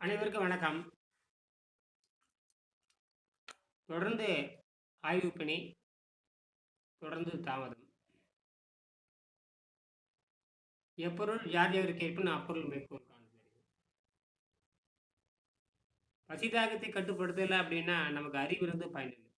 அனைவருக்கும் வணக்கம். தொடர்ந்து ஆய்வு பணி தொடர்ந்து தாமதம். எப்பொருள் யார் யாருக்கு ஏற்புன்னு அப்பொருள் மேற்கோள் காணுகிறது பசிதாகத்தை கட்டுப்படுத்தலை அப்படின்னா நமக்கு அறிவு இருந்து பயனில்லை.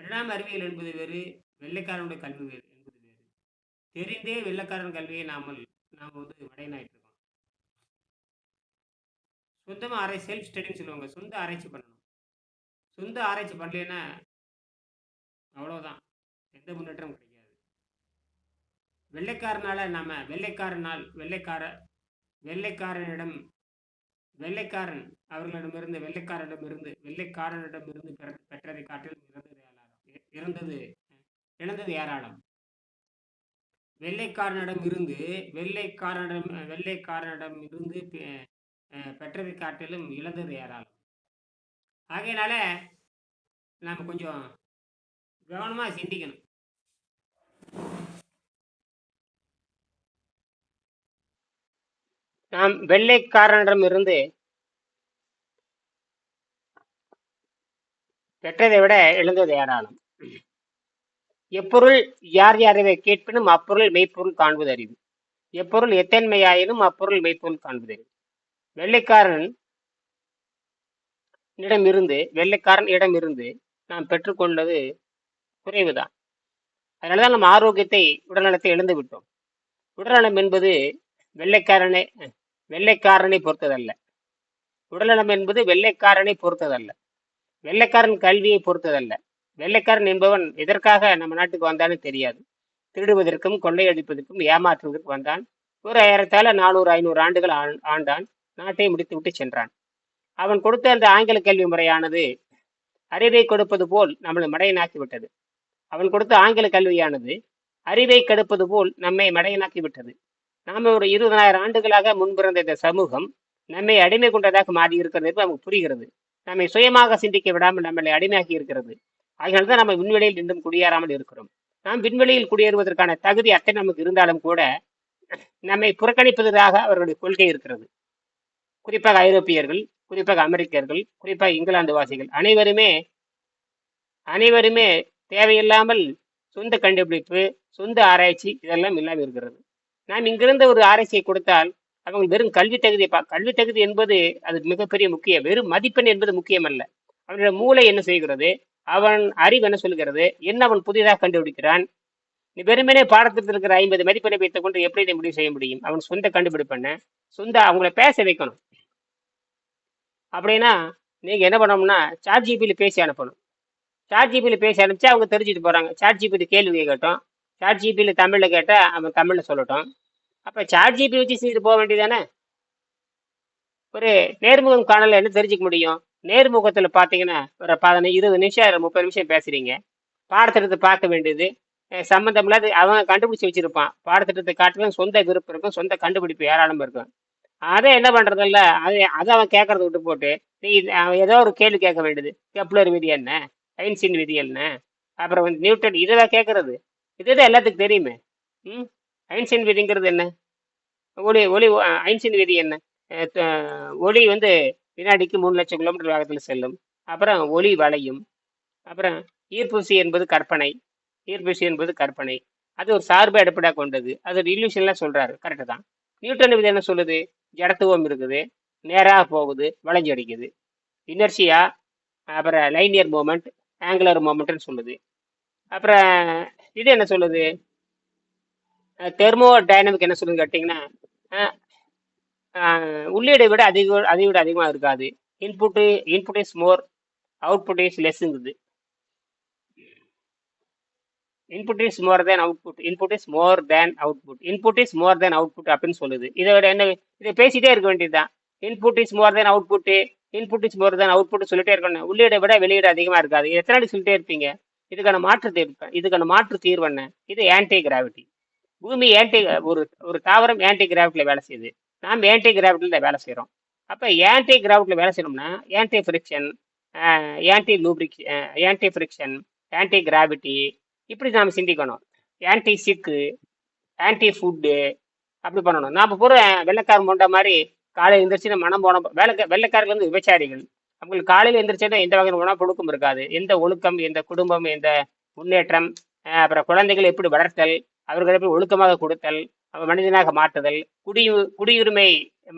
பரிணாம அறிவியல் என்பது வேறு வெள்ளைக்காரனுடைய கல்வி வேறு என்பது வேறு. தெரிந்தே வெள்ளைக்காரன் கல்வியை நாமல் நாம் வந்து மடையனாயிட்டு சொந்தமாக ஆராய் செல்ஃப் ஸ்டடின்னு சொல்லுவாங்க. சொந்த ஆராய்ச்சி பண்ணணும். சொந்த ஆராய்ச்சி பண்ணலைன்னா அவ்வளோதான் எந்த முன்னேற்றமும் கிடைக்காது. வெள்ளைக்காரனால் நாம் வெள்ளைக்காரனால் வெள்ளைக்கார வெள்ளைக்காரனிடம் வெள்ளைக்காரன் அவர்களிடமிருந்து வெள்ளைக்காரனிடமிருந்து வெள்ளைக்காரனிடமிருந்து பெற- பெற்றதை காட்டிலும் இறந்தது ஏராளம் இறந்தது இழந்தது ஏராளம். வெள்ளைக்காரனிடம் இருந்து வெள்ளைக்காரனிடம் வெள்ளைக்காரனிடம் இருந்து பெற்றதை காட்டிலும் இழந்தது ஏராளம் ஆகையினால நாம் கொஞ்சம் கவனமாக சிந்திக்கணும். நாம் வெள்ளைக்காரனிடம் இருந்து பெற்றதை விட எழுந்தது ஏராளம் எப்பொருள் யார் யாரவை கேட்பினும் அப்பொருள் மெய்ப்பொருள் காண்பது அறிவு. எப்பொருள் எத்தன்மையாயினும் அப்பொருள் மெய்ப்பொருள் காண்பது அறிவு. வெள்ளைக்காரன் இடமிருந்து வெள்ளைக்காரன் இடமிருந்து நாம் பெற்றுக்கொண்டது குறைவுதான். அதனாலதான் நம்ம ஆரோக்கியத்தை உடல்நலத்தை இழந்து விட்டோம். உடல்நலம் என்பது வெள்ளைக்காரனை வெள்ளைக்காரனை பொறுத்ததல்ல. உடல்நலம் என்பது வெள்ளைக்காரனை பொறுத்ததல்ல. வெள்ளைக்காரன் கல்வியை பொறுத்ததல்ல. வெள்ளைக்காரன் என்பவன் எதற்காக நம்ம நாட்டுக்கு வந்தான்னு தெரியாது. திருடுவதற்கும் கொள்ளையடிப்பதற்கும் ஏமாற்றுவதற்கு வந்தான். ஒரு ஆயிரத்தால நானூறு ஐநூறு ஆண்டுகள் ஆண்டான். நாட்டை முடித்துவிட்டு சென்றான். அவன் கொடுத்த அந்த ஆங்கில கல்வி முறையானது அறிவை கொடுப்பது போல் நம்மளை மடையனாக்கி விட்டது அவன் கொடுத்த ஆங்கில கல்வியானது அறிவை கெடுப்பது போல் நம்மை மடையனாக்கி விட்டது ஒரு இருபதனாயிரம் ஆண்டுகளாக முன்பிறந்த இந்த சமூகம் நம்மை அடிமை கொண்டதாக மாறி இருக்கிறது என்று நமக்கு புரிகிறது. நம்மை சுயமாக சிந்திக்க விடாமல் நம்மளை அடிமையாக்கி இருக்கிறது. அதனால்தான் நம்ம விண்வெளியில் நின்றும் குடியேறாமல் இருக்கிறோம். நாம் விண்வெளியில் குடியேறுவதற்கான தகுதி அத்தனை நமக்கு இருந்தாலும் கூட நம்மை புறக்கணிப்பதாக அவர்களுடைய கொள்கை இருக்கிறது. குறிப்பாக ஐரோப்பியர்கள் குறிப்பாக அமெரிக்கர்கள் குறிப்பாக இங்கிலாந்து வாசிகள். அனைவருமே அனைவருமே தேவையில்லாமல் சொந்த கண்டுபிடிப்பு சொந்த ஆராய்ச்சி இதெல்லாம் இல்லாமல் இருக்கிறது. நாம் இங்கிருந்து ஒரு ஆராய்ச்சியை கொடுத்தால் அவங்க வெறும் கல்வி தகுதியை பா கல்வி தகுதி என்பது அது மிகப்பெரிய முக்கியம். வெறும் மதிப்பெண் என்பது முக்கியம் அல்ல அவனுடைய மூளை என்ன செய்கிறது? அவன் அறிவு என்ன சொல்கிறது? என்ன அவன் புதிதாக கண்டுபிடிக்கிறான்? நீ வெறுமனே பாடத்திட்டத்தில் இருக்கிற ஐம்பது மதிப்பெண்ணை வைத்துக் கொண்டு எப்படி இதை முடிவு செய்ய முடியும்? அவன் சொந்த கண்டுபிடிப்பண்ண சொந்த அவங்கள பேச வைக்கணும். அப்படின்னா நீங்கள் என்ன பண்ணணும்னா சாட் ஜிபியில் பேசி அனுப்பணும். சாட் ஜிபியில் பேசி அனுப்பிச்சா அவங்க தெரிஞ்சுட்டு போகிறாங்க சாட் ஜிபியில் கேள்வி கேட்டோம். சாட் ஜிபியில் தமிழில் கேட்டால் அவன் தமிழில் சொல்லட்டும். அப்போ சாட் ஜிபி வச்சு செஞ்சுட்டு போக வேண்டியதானே ஒரு நேர்முகம் காணல என்ன தெரிஞ்சுக்க முடியும்? நேர்முகத்தில் பார்த்தீங்கன்னா ஒரு பதினஞ்சு இருபது நிமிஷம் முப்பது நிமிஷம் பேசுகிறீங்க பாடத்திட்டத்தை பார்க்க வேண்டியது. சம்மந்தம் இல்லாத அவன் கண்டுபிடிச்சி வச்சுருப்பான். பாடத்திட்டத்தை காட்டுவேன் சொந்த விருப்பம் இருக்கும். சொந்த கண்டுபிடிப்பு ஏராளமாக இருக்கும். அதை என்ன பண்றதில்ல? அதை அதை அவன் கேட்கறத விட்டு போட்டு நீ அவன் ஏதோ ஒரு கேள்வி கேட்க வேண்டியது. கெப்லர் விதி என்ன? ஐன்ஸ்டீன் விதி என்ன? அப்புறம் வந்து நியூட்டன் இதெல்லாம் கேட்கறது இதுதான் எல்லாத்துக்கும் தெரியுமே. ம்? ஐன்ஸ்டீன் விதிங்கிறது என்ன? ஒளி ஒளி அஹ் ஐன்ஸ்டீன் விதி என்ன? ஒளி வந்து வினாடிக்கு மூணு லட்சம் கிலோமீட்டர் வேகத்தில் செல்லும். அப்புறம் ஒளி வளையும். அப்புறம் ஈர்ப்புசி என்பது கற்பனை. ஈர்ப்புசி என்பது கற்பனை. அது ஒரு சார்பு அடிப்படையாக கொண்டது. அது ஒரு இல்லூஷன்லாம் சொல்கிறாரு கரெக்டு தான். நியூட்டன் விதி என்ன சொல்லுது? ஜடத்துவம் இருக்குது நேராக போகுது வளைஞ்சு அடிக்குது. இனர்ஷியா அப்புறம் லைனியர் மூமெண்ட் ஆங்குலர் மூமெண்ட்னு சொல்லுது. அப்புறம் இது என்ன சொல்லுது? தெர்மோ டைனமிக் என்ன சொல்லுது கேட்டிங்கன்னா உள்ளீடை விட அதிக அதை விட அதிகமாக இருக்காது. Input input is more output is லெஸ்ஸுங்குது input is more than output input is more than output input is more than output அப்படின்னு சொல்லுது. இதை விட என்ன இதை பேசிட்டே இருக்க வேண்டியதுதான். Input is more than output input is more than output சொல்லிட்டே இருக்கணும். உள்ளீடை விட வெளியீடு அதிகமாக இருக்காது. எத்தனை நாளைக்கு சொல்லிட்டே இருப்பீங்க? இதுக்கான மாற்று தீர்ப்பேன் இதுக்கான மாற்று தீர்வு என்ன? இது ஆன்டி கிராவிட்டி பூமி ஆன்டி ஒரு ஒரு தாவரம் ஆன்டி கிராவிட்டியில் வேலை செய்யுது. நாம் ஆன்டி கிராவிட்டியில் வேலை செய்கிறோம் அப்போ ஆன்டி கிராவிட்டியில் வேலை செய்யணும்னா anti friction anti லூப்ரிக் anti friction anti gravity இப்படி நாம் சிந்திக்கணும். ஆன்டி சிக்கு ஆன்டி ஃபுட்டு அப்படி பண்ணணும். நாம் பூரா வெள்ளைக்காரன் போன்ற மாதிரி காலையில் எந்திரிச்சு மனம் போன வேலை வெள்ளைக்காரர்கள் வந்து விபச்சாரிகள். அவங்களுக்கு காலையில் எந்திரிச்சோன்னா எந்த வகையான உணப்பொழுக்கம் இருக்காது. எந்த ஒழுக்கம் எந்த குடும்பம் எந்த முன்னேற்றம் அப்புறம் குழந்தைகளை எப்படி வளர்த்தல் அவர்களை எப்படி ஒழுக்கமாக கொடுத்தல் மனிதனாக மாற்றுதல் குடியு குடியுரிமை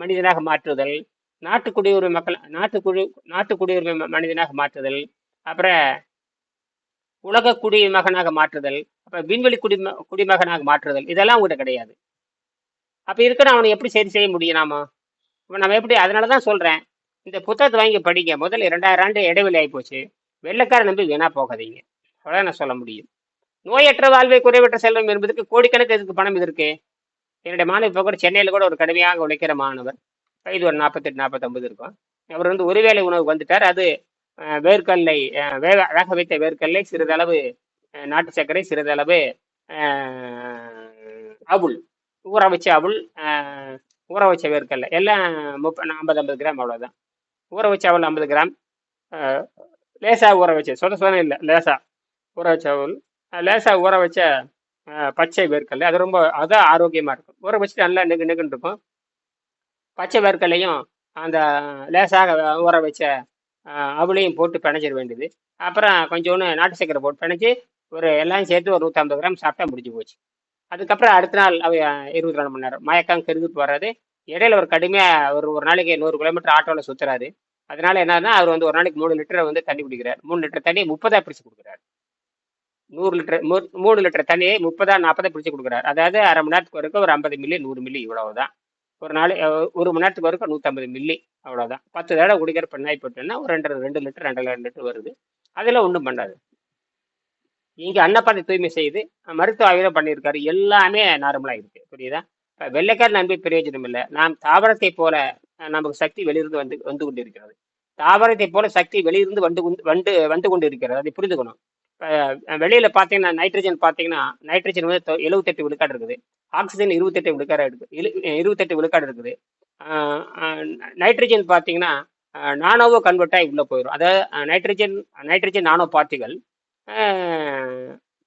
மனிதனாக மாற்றுதல் நாட்டு குடியுரிமை மக்கள் நாட்டு குடி நாட்டு குடியுரிமை மனிதனாக மாற்றுதல் அப்புறம் உலக குடிமகனாக மாற்றுதல் அப்போ விண்வெளி குடிம குடிமகனாக மாற்றுதல் இதெல்லாம் உங்கள்கிட்ட கிடையாது. அப்ப இருக்கிற அவனை எப்படி சரி செய்ய முடியும் நாம? நம்ம எப்படி அதனால தான் சொல்றேன். இந்த புத்தகத்தை வாங்கி படிங்க. முதல்ல இரண்டாயிரம் ஆண்டு இடைவெளி ஆகி போச்சு வெள்ளக்கார நம்பி வீணா போகாதீங்க. அவ்வளோ நான் சொல்ல முடியும். நோயற்ற வாழ்வை குறைவற்ற செல்வம் என்பதற்கு கோடிக்கணக்கு இதுக்கு பணம் இதற்கு என்னுடைய மாணவி இப்போ கூட சென்னையில் கூட ஒரு கடுமையாக உழைக்கிற மாணவர். வயது ஒரு நாற்பத்தெட்டு நாற்பத்தொம்பது இருக்கும். அவர் வந்து ஒருவேளை உணவு வந்துட்டார். அது அஹ், வேர்க்கடலை அஹ், வேக வேக வைத்த வேர்க்கடலை சிறிதளவு அஹ், நாட்டு சர்க்கரை சிறிதளவு அஹ், அவுள் ஊற வச்ச அவுள் அஹ், ஊற வச்ச வேர்க்கடலை. எல்லாம் முப்ப ஐம்பது ஐம்பது கிராம் அவ்வளோதான் ஊற வச்ச அவள் ஐம்பது கிராம். அஹ், லேசா ஊற வச்ச சொத சொத இல்லை லேசா ஊற வச்ச அவள் அஹ், லேசா ஊற வச்ச அஹ், பச்சை வேர்க்கடலை. அது ரொம்ப அதான் ஆரோக்கியமாக இருக்கும். ஊற வச்சுட்டு நல்லா நெகு நெகுன்னு இருக்கும். பச்சை வேர்க்கடலையும் அந்த லேசாக ஊற வச்ச அவளையும் போட்டு பிணைச்சிட வேண்டியது. அப்புறம் கொஞ்சோண்டு நாட்டு சக்கரை போட்டு பிணைச்சி ஒரு எல்லாம் சேர்த்து ஒரு நூற்றம்பது கிராம் சாப்பிட்டா முடிஞ்சு போச்சு. அதுக்கப்புறம் அடுத்த நாள் அவ இருபத்தி ரெண்டு மணி நேரம். மயக்கம் கருதுட்டு வர்றது இடையில ஒரு கடுமையாக ஒரு ஒரு நாளைக்கு நூறு கிலோமீட்டர் ஆட்டோவில் சுற்றுறாரு அதனால என்னன்னா அவர் வந்து ஒரு நாளைக்கு மூணு லிட்டரை வந்து தண்ணி குடிக்கிறார். மூணு லிட்டர் தண்ணி முப்பதாக பிரிச்சு கொடுக்குறாரு. நூறு லிட்டர் மூ- மூணு லிட்டர் தண்ணியை முப்பதா நாற்பதா பிரிச்சு கொடுக்குறாரு. அதாவது அரை மணி நேரத்துக்கு வரைக்கும் ஒரு ஐம்பது மில்லி நூறு மில்லி இவ்வளவு தான் ஒரு நாள் ஒரு மணி நேரத்துக்கு வரைக்கும் நூற்றம்பது மில்லி அவ்வளோதான் பத்து தடவை குடிக்கிற பெண்ணாய் போட்டோன்னா ஒரு ரெண்டு ரெண்டு லிட்டர் ரெண்டரை லிட்டர் வருது. அதெல்லாம் ஒன்றும் பண்ணாது. இங்கே அன்னப்பாதை தூய்மை செய்து மருத்துவ ஆய்வு பண்ணியிருக்காரு. எல்லாமே நார்மலாக இருக்குது புரியுதா? இப்போ வெள்ளைக்கார நம்பி பிரயோஜனம் இல்லை. நாம் தாவரத்தை போல நமக்கு சக்தி வெளியிருந்து வந்து வந்து கொண்டு இருக்கிறது தாவரத்தை போல சக்தி வெளியிருந்து வந்து வந்து வந்து கொண்டு இருக்கிறது அதை புரிந்துக்கணும். வெளியில் பார்த்தீங்கன்னா நைட்ரஜன் பார்த்தீங்கன்னா நைட்ரஜன் வந்து எழுபத்தெட்டு விழுக்காடு இருக்குது. ஆக்சிஜன் இருபத்தெட்டு விழுக்காடு இருக்குது இருபத்தெட்டு விழுக்காடு இருக்குது. நைட்ரஜன் பார்த்தீங்கன்னா நானோவோ கன்வெர்ட் ஆகி உள்ளே போயிடும் அதாவது nitrogen nitrogen nano particles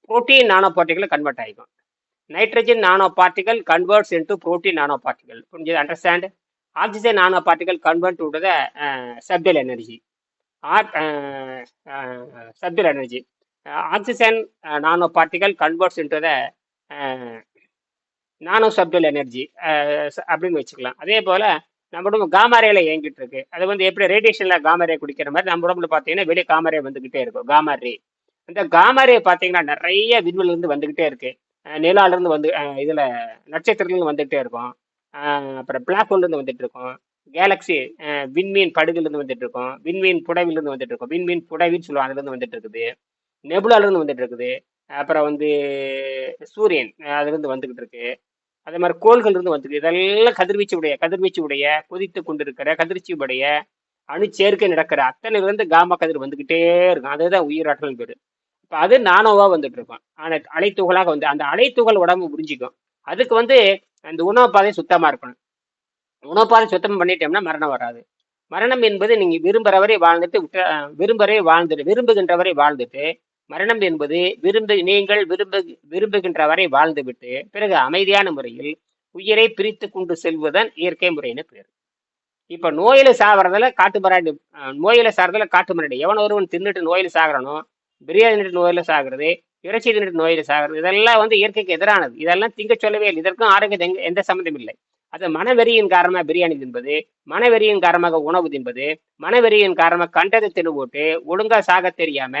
protein nano பார்ட்டிகளை convert ஆகிக்கும் nitrogen nano particles converts into protein nano particles புரிஞ்சது understand oxygen nano particles convert to the subtle energy or subtle energy oxygen nano particle converts into the nano subtle energy அப்படின்னு வச்சுக்கலாம். அதே போல் நம்ம உடம்பு காமாரேல இயங்கிட்டு இருக்கு. அது வந்து எப்படி ரேடியேஷனில் காமாரே குடிக்கிற மாதிரி நம்ம உடம்புல பார்த்தீங்கன்னா வெளியே காமாரே வந்துக்கிட்டே இருக்கும். காமாரே அந்த காமாரே பார்த்தீங்கன்னா நிறைய விண்வெளிலேருந்து வந்துக்கிட்டே இருக்கு. நிலாலேருந்து வந்து இதில் நட்சத்திரத்துலேருந்து வந்துகிட்டே இருக்கும். அப்புறம் பிளாக் ஹோல்லேருந்து வந்துட்டு இருக்கும். கேலக்சி விண்மீன் படுகுலேருந்து வந்துட்டு இருக்கும். விண்மீன் புடவிலிருந்து வந்துட்டு இருக்கும். விண்மீன் புடவின்னு சொல்லுவாங்க. அதுலேருந்து வந்துட்டு இருக்குது. நெபுலாலிருந்து வந்துட்டு இருக்குது. அப்புறம் வந்து சூரியன் அதுலேருந்து வந்துக்கிட்டு இருக்கு. அதே மாதிரி கோள்கள் இருந்து வந்துருக்கு. இதெல்லாம் கதிர்வீச்சு உடைய கதிர்வீச்சு உடைய கொதித்து கொண்டிருக்கிற கதிர்ச்சி உடைய அணுச்சேர்க்கை நடக்கிற அத்தனை இருந்து காமா கதிர் வந்துக்கிட்டே இருக்கும். அதுதான் உயிராற்றல் பேர். இப்போ அது நானோவாக வந்துட்டு இருக்கும். ஆனால் அலைத்துகளாக வந்து அந்த அலைத்துகள் உடம்பு புரிஞ்சிக்கும். அதுக்கு வந்து அந்த உணவு பாதை சுத்தமாக இருக்கணும். உணவு பாதை சுத்தம் பண்ணிட்டோம்னா மரணம் வராது. மரணம் என்பது நீங்கள் விரும்புகிறவரை வாழ்ந்துட்டு விட்ட அஹ் வாழ்ந்துட்டு விரும்புகின்றவரை வாழ்ந்துட்டு மரணம் என்பது விரும்பு நீங்கள் விரும்பு விரும்புகின்றவரை வாழ்ந்துவிட்டு பிறகு அமைதியான முறையில் உயிரை பிரித்து கொண்டு செல்வதுதான் இயற்கை முறைன்னு பேர். இப்ப நோயில சாகிறதுல காட்டு மராடி நோயில சாகிறதுல காட்டு மராடி எவன் ஒருவன் தின்னுட்டு நோயில சாகிறனோ பிரியாணி தின்னுட்டு நோயில சாகிறது இறைச்சி தின்னுட்டு நோயில சாகிறது இதெல்லாம் வந்து இயற்கைக்கு எதிரானது. இதெல்லாம் திங்க சொல்லவே இல்லை. இதற்கும் ஆரோக்கியத்தை எந்த சம்மந்தம் இல்லை. அது மனவெறியின் காரணமாக பிரியாணி தின்பது மனவெறியின் காரணமாக உணவு தின்பது மனவெறியின் காரணமாக கண்டதை தின்னு போட்டு ஒழுங்கா சாக தெரியாம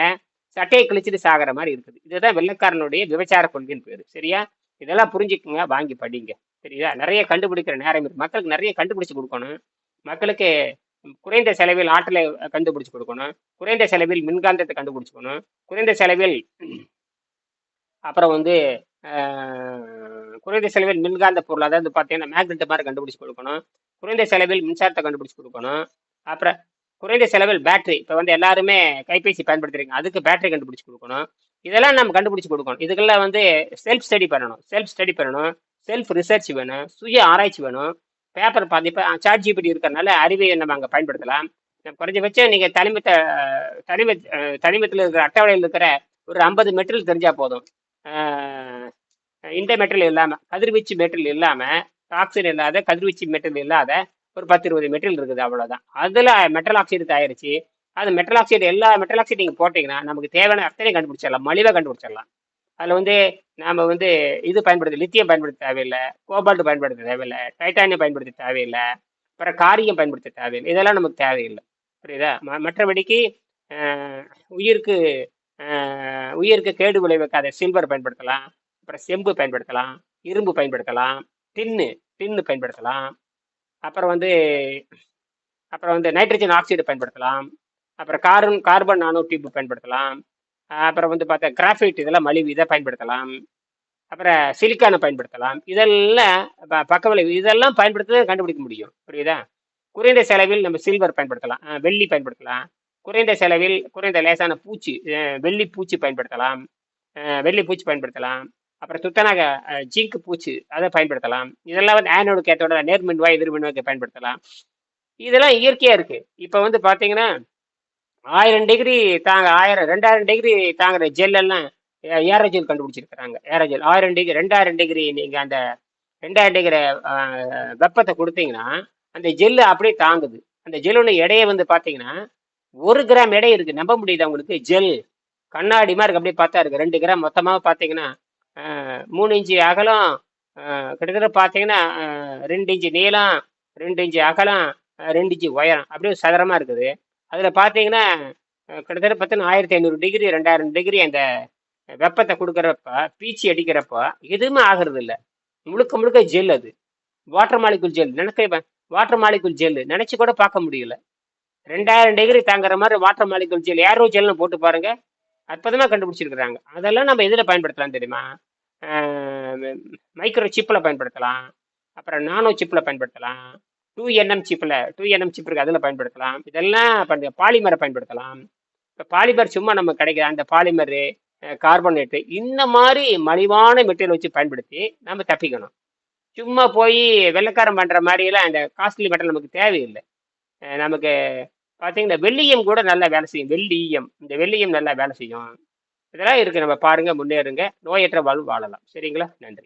சட்டையை கிழிச்சிட்டு சாகிற மாதிரி இருக்குது. இதுதான் வெள்ளைக்காரனுடைய விபச்சார கொள்கைன்னு பேர். சரியா? இதெல்லாம் புரிஞ்சுக்குங்க வாங்கி படிங்க. சரியா? நிறைய கண்டுபிடிக்கிற நேரம் இருக்கு. மக்களுக்கு நிறைய கண்டுபிடிச்சு கொடுக்கணும். மக்களுக்கு குறைந்த செலவில் ஆற்றலை கண்டுபிடிச்சு கொடுக்கணும். குறைந்த செலவில் மின்காந்தத்தை கண்டுபிடிச்சுக்கணும் குறைந்த செலவில் அப்புறம் வந்து குறைந்த செலவில் மின்காந்த பொருள் அதாவது பார்த்தீங்கன்னா மேக்னெட் மாதிரி கண்டுபிடிச்சு கொடுக்கணும். குறைந்த செலவில் மின்சாரத்தை கண்டுபிடிச்சு கொடுக்கணும். அப்புறம் குறைந்த செலவில் பேட்டரி இப்போ வந்து எல்லாருமே கைபேசி பயன்படுத்துறீங்க. அதுக்கு பேட்டரி கண்டுபிடிச்சி கொடுக்கணும். இதெல்லாம் நம்ம கண்டுபிடிச்சி கொடுக்கணும். இதுக்கெல்லாம் வந்து செல்ஃப் ஸ்டடி பண்ணணும். செல்ஃப் ஸ்டடி பண்ணணும். செல்ஃப் ரிசர்ச் வேணும். சுய ஆராய்ச்சி வேணும். பேப்பர் பார்த்து இப்போ சாட் ஜிபிடி இருக்கிறனால அறிவை நம்ம அங்கே பயன்படுத்தலாம். குறைஞ்சபட்சம் நீங்கள் தனிமத்தை தனிம தனிமத்தில் இருக்கிற அட்டவணையில் இருக்கிற ஒரு ஐம்பது மெட்டீரியல் தெரிஞ்சால் போதும். இந்த மெட்டீரியல் இல்லாமல் கதிர்வீச்சு மெட்டீரியல் இல்லாமல் டாக்ஸின் இல்லாத கதிர்வீச்சு மெட்டீரியல் இல்லாத ஒரு பத்து இருபது மெட்டீரியல் இருக்குது அவ்வளோதான் அதில் மெட்டல் ஆக்சைடு தயாரிச்சு அது மெட்டல் ஆக்சைடு எல்லா மெட்டல் ஆக்சைடு நீங்கள் போட்டிங்கன்னா நமக்கு தேவையான அத்தனையும் கண்டுபிடிச்சிடலாம். மலிவாக கண்டுபிடிச்சிடலாம். அதில் வந்து நாம் வந்து இது பயன்படுத்த லித்தியம் பயன்படுத்த தேவையில்லை. கோபால்ட் பயன்படுத்த தேவையில்லை. டைட்டானியம் பயன்படுத்த தேவையில்லை. அப்புறம் காரியம் பயன்படுத்த தேவையில்லை. இதெல்லாம் நமக்கு தேவையில்லை. புரியுதா? ம மற்றபடிக்கு உயிருக்கு உயிருக்கு கேடு விளைவிக்காத சில்வர் பயன்படுத்தலாம். அப்புறம் செம்பு பயன்படுத்தலாம். இரும்பு பயன்படுத்தலாம். டின்னு டின்னு பயன்படுத்தலாம். அப்புறம் வந்து அப்புறம் வந்து நைட்ரஜன் ஆக்சைடு பயன்படுத்தலாம். அப்புறம் கார்பன் கார்பன் நானோ டியூப் பயன்படுத்தலாம். அப்புறம் வந்து பார்த்தா கிராஃபைட் இதெல்லாம் மலிவு இதை பயன்படுத்தலாம். அப்புறம் சிலிக்கானை பயன்படுத்தலாம். இதெல்லாம் ப- பக்க விளைவு இதெல்லாம் பயன்படுத்தி கண்டுபிடிக்க முடியும். புரியுதா? குறைந்த செலவில் நம்ம சில்வர் பயன்படுத்தலாம். வெள்ளி பயன்படுத்தலாம். குறைந்த செலவில் குறைந்த லேசான பூச்சி வெள்ளி பூச்சி பயன்படுத்தலாம். வெள்ளி பூச்சி பயன்படுத்தலாம். அப்புறம் துத்தநாக ஜிங்க் பூச்சி அதை பயன்படுத்தலாம். இதெல்லாம் வந்து ஆனோடு கேத்தோட நேர்மின்வாய் எதிர்மின்வாய்க்கு பயன்படுத்தலாம். இதெல்லாம் இயற்கையாக இருக்குது இப்போ வந்து பார்த்தீங்கன்னா ஆயிரம் டிகிரி தாங்க ஆயிரம் ரெண்டாயிரம் டிகிரி தாங்குற ஜெல் எல்லாம் ஏ- ஏரோஜெல் கண்டுபிடிச்சிருக்கிறாங்க. ஏரோஜெல் ஆயிரம் டிகிரி ரெண்டாயிரம் டிகிரி நீங்கள் அந்த ரெண்டாயிரம் டிகிரி வெப்பத்தை கொடுத்தீங்கன்னா அந்த ஜெல்லு அப்படியே தாங்குது. அந்த ஜெல்லோட எடையை வந்து பார்த்தீங்கன்னா ஒரு கிராம் எடை இருக்குது நம்ப முடியுது உங்களுக்கு? ஜெல். கண்ணாடி மாதிரி இருக்கு. அப்படியே பார்த்தா இருக்குது ரெண்டு கிராம். மொத்தமாக பார்த்தீங்கன்னா மூணு இன்ச்சு அகலம் கிட்டத்தட்ட பார்த்தீங்கன்னா ரெண்டு இன்ச்சு நீளம் ரெண்டு இன்ச்சு அகலம் ரெண்டு இன்ச்சு உயரம். அப்படியே சதுரமாக இருக்குது. அதில் பார்த்தீங்கன்னா கிட்டத்தட்ட பார்த்தீங்கன்னா ஆயிரத்தி ஐநூறு டிகிரி ரெண்டாயிரம் டிகிரி அந்த வெப்பத்தை கொடுக்குறப்ப பீச்சி அடிக்கிறப்போ எதுவுமே ஆகிறது இல்லை. முழுக்க முழுக்க ஜெல் அது. வாட்டர் மாலிகுல் ஜெல் நினைக்க வாட்டர் மாலிகுல் ஜெல் நினச்சி கூட பார்க்க முடியல. ரெண்டாயிரம் டிகிரி தாங்குற மாதிரி வாட்டர் மாலிகுல் ஜெல் ஏரோ ஜெல்னு போட்டு பாருங்கள் அற்புதமாக கண்டுபிடிச்சிருக்கிறாங்க. அதெல்லாம் நம்ம எதில் பயன்படுத்தலாம் தெரியுமா? மைக்ரோ சிப்பில் பயன்படுத்தலாம். அப்புறம் நானோ சிப்பில் பயன்படுத்தலாம். டூ என்எம் சிப்பில் டூ என்எம் சிப் இருக்குது அதில் பயன்படுத்தலாம். இதெல்லாம் பண்ண பாலிமரை பயன்படுத்தலாம். இப்போ பாலிமர் சும்மா நம்ம கிடைக்கிற அந்த பாலிமரு கார்பனேட்டு இந்த மாதிரி மலிவான மெட்டீரியல் வச்சு பயன்படுத்தி நம்ம தப்பிக்கணும். சும்மா போய் வெள்ளக்காரம் பண்ணுற மாதிரியெல்லாம் அந்த காஸ்ட்லி மெட்டல் நமக்கு தேவையில்லை. நமக்கு பார்த்தீங்கன்னா வெள்ளியம் கூட நல்லா வேலை செய்யும். வெள்ளியம் இந்த வெள்ளியம் நல்லா வேலை செய்யும். இதெல்லாம் இருக்குது நம்ம பாருங்கள் முன்னேறுங்க. நோயற்ற வாழ்வு வாழலாம். சரிங்களா? நன்றி.